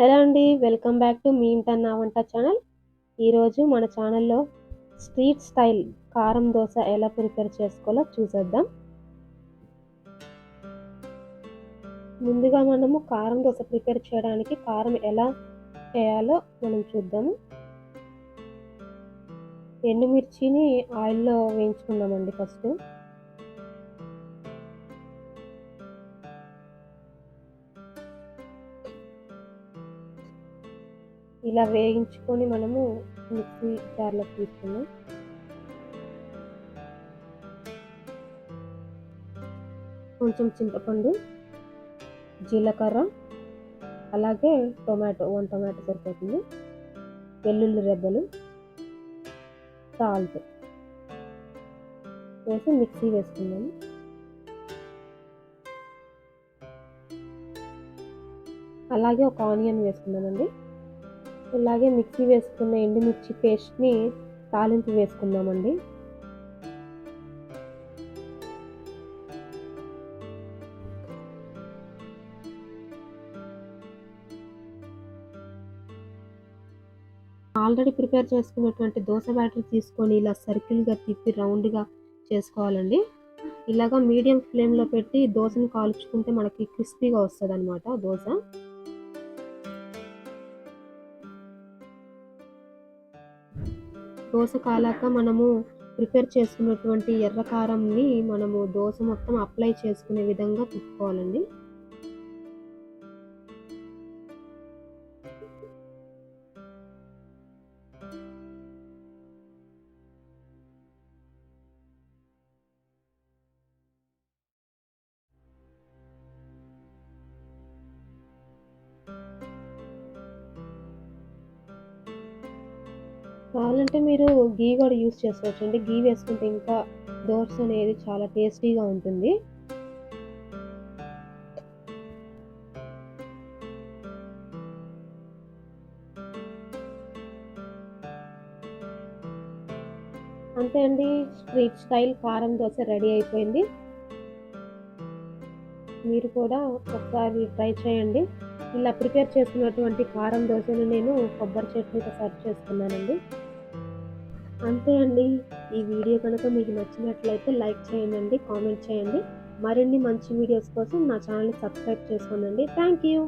Hello అండి welcome back to మీ ఇంటర్ నా వంట ఛానల్. ఈరోజు మన ఛానల్లో స్ట్రీట్ స్టైల్ కారం దోశ ఎలా ప్రిపేర్ చేసుకోవాలో చూసేద్దాం. ముందుగా మనము కారం దోశ ప్రిపేర్ చేయడానికి కారం ఎలా చేయాలో మనం చూద్దాము. ఎండుమిర్చిని ఆయిల్లో వేయించుకుందామండి ఫస్ట్. ఇలా వేయించుకొని మనము మిక్సీ జార్లోకి తీసుకున్నాం కొంచెం చింతపండు జీలకర్ర అలాగే టొమాటో వన్ టొమాటో సరిపోతుంది. వెల్లుల్లి రెబ్బలు సాల్ట్ వేసి మిక్సీ వేసుకున్నాము అలాగే ఒక ఆనియన్ వేసుకున్నామండి ఇలాగే మిక్సీ వేసుకున్న ఎండుమిర్చి పేస్ట్ని తాలింపు వేసుకుందామండి. ఆల్రెడీ ప్రిపేర్ చేసుకున్నటువంటి దోశ బ్యాటర్ తీసుకొని ఇలా సర్కిల్గా తిప్పి రౌండ్గా చేసుకోవాలండి. ఇలాగా మీడియం ఫ్లేమ్లో పెట్టి దోశను కాల్చుకుంటే మనకి క్రిస్పీగా వస్తుంది అనమాట దోశ. దోశ కాలాక మనము ప్రిపేర్ చేసుకున్నటువంటి ఎర్ర కారంని మనము దోశ మొత్తం అప్లై చేసుకునే విధంగా తిప్పుకోవాలండి కావాలంటే మీరు గీ కూడా యూస్ చేసుకోవచ్చు. అండి గీ వేసుకుంటే ఇంకా దోశ అనేది చాలా టేస్టీగా ఉంటుంది. అంతే అండి. స్ట్రీట్ స్టైల్ కారం దోశ రెడీ అయిపోయింది. మీరు కూడా ఒకసారి ట్రై చేయండి. ఇలా ప్రిపేర్ చేసుకున్నటువంటి కారం దోశను నేను కొబ్బరి చట్నీతో సర్వ్ చేసుకున్నానండి. అంతే అండి. ఈ వీడియో కనుక మీకు నచ్చినట్లయితే లైక్ చేయండి కామెంట్ చేయండి. మరిన్ని మంచి వీడియోస్ కోసం నా ఛానల్ని సబ్స్క్రైబ్ చేసుకోండి థ్యాంక్ యూ.